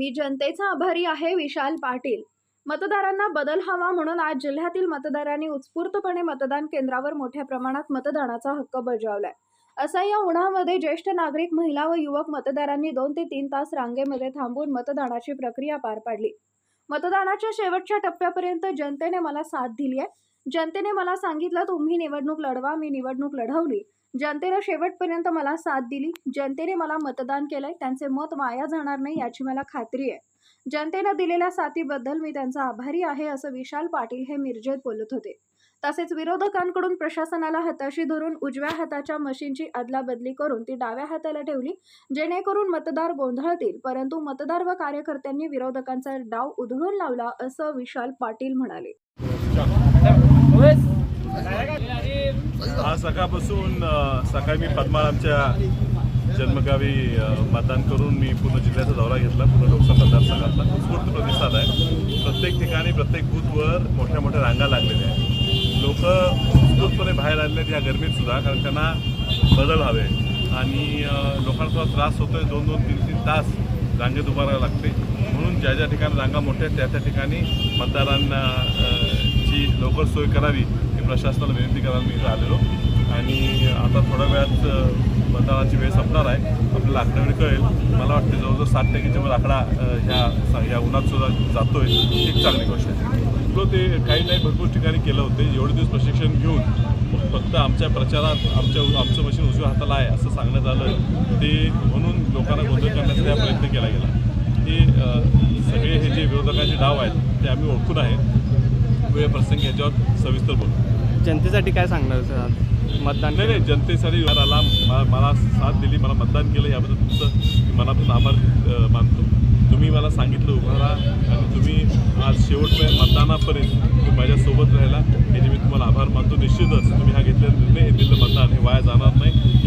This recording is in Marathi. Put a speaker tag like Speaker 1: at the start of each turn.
Speaker 1: मी जनतेचा आभारी आहे विशाल पाटील. मतदारांना बदल हवा म्हणून आज जिल्ह्यातील मतदारांनी उत्स्फूर्तपणे मतदान केंद्रावर मोठ्या प्रमाणात मतदानाचा हक्क बजावलाय. असा या उन्हामध्ये ज्येष्ठ नागरिक महिला व युवक मतदारांनी दोन ते तीन तास रांगेमध्ये थांबून मतदानाची प्रक्रिया पार पाडली. मतदानाच्या शेवटच्या टप्प्यापर्यंत जनतेने मला साथ दिली आहे जनतेने मला सांगितलं तुम्ही निवडणूक लढवा मी निवडणूक लढवली. जनतेनं शेवटपर्यंत मला साथ दिली. जनतेने मला मतदान केलंय. त्यांचे मत वाया जाणार नाही याची मला खात्री आहे. जनतेनं दिलेल्या साथीबद्दल मी त्यांचा आभारी आहे असं विशाल पाटील हे मिरजेत बोलत होते. तसेच विरोधकांकडून प्रशासनाला हाताशी धरून उजव्या हाताच्या मशीनची अदलाबदली करून ती डाव्या हाताला ठेवली जेणेकरून मतदार गोंधळतील. परंतु मतदार व कार्यकर्त्यांनी विरोधकांचा डाव उधळून लावला असं विशाल पाटील म्हणाले.
Speaker 2: सकाळपासून सकाळी मी पद्मारामच्या जन्मगावी मतदान करून मी पूर्ण जिल्ह्याचा दौरा घेतला पूर्ण लोकसभा मतदारसंघातला. उत्स्फूर्त प्रतिसाद आहे. प्रत्येक ठिकाणी प्रत्येक बूथवर मोठ्या मोठ्या रांगा लागलेल्या आहेत. लोक उत्स्फूर्तपणे बाहेर आलेले आहेत या गरमीत सुद्धा कारण त्यांना बदल हवे आणि लोकांना थोडा त्रास होतोय दोन दोन तीन तीन तास रांगेत उभारायला लागते. म्हणून ज्या ज्या ठिकाणी रांगा मोठ्या आहेत त्या त्या ठिकाणी मतदारांना जी लवकर सोय करावी ही प्रशासनाला विनंती करायला मी आलेलो. आणि आता थोड्या वेळात मतदानाची वेळ संपणार आहे. आपल्याला आकडेवारी कळेल. मला वाटते जवळजवळ सात टक्केच्या वर आकडा ह्या या उन्हात सुद्धा जातोय. एक चांगली गोष्ट आहे. तो ते काही नाही भरपूर ठिकाणी केलं होते. एवढे दिवस प्रशिक्षण घेऊन फक्त आमच्या प्रचारात आमच्या आमचं मशीन उजव्या हाताला आहे असं सांगण्यात आलं. ते म्हणून लोकांना गोंधळ करण्याचा हा प्रयत्न केला गेला. हे सगळे हे जे विरोधकांचे डाव आहेत ते आम्ही ओळखून आहे वेळ प्रसंगी याच्यावर सविस्तर बोलू.
Speaker 3: जनतेसाठी काय सांगणार सर? मतदान
Speaker 2: नाही नाही जनतेसाठी आला मला साथ दिली मला मतदान केलं याबद्दल तुमचं मी मनापासून आभार मानतो. तुम्ही मला सांगितलं उभं राहा आणि तुम्ही आज शेवटपर्यंत मतदानापर्यंत तुम्ही माझ्यासोबत राहिला याचे मी तुम्हाला आभार मानतो. निश्चितच तुम्ही हा घेतलेला निर्णय दिलं मतदान हे वाया जाणार नाही.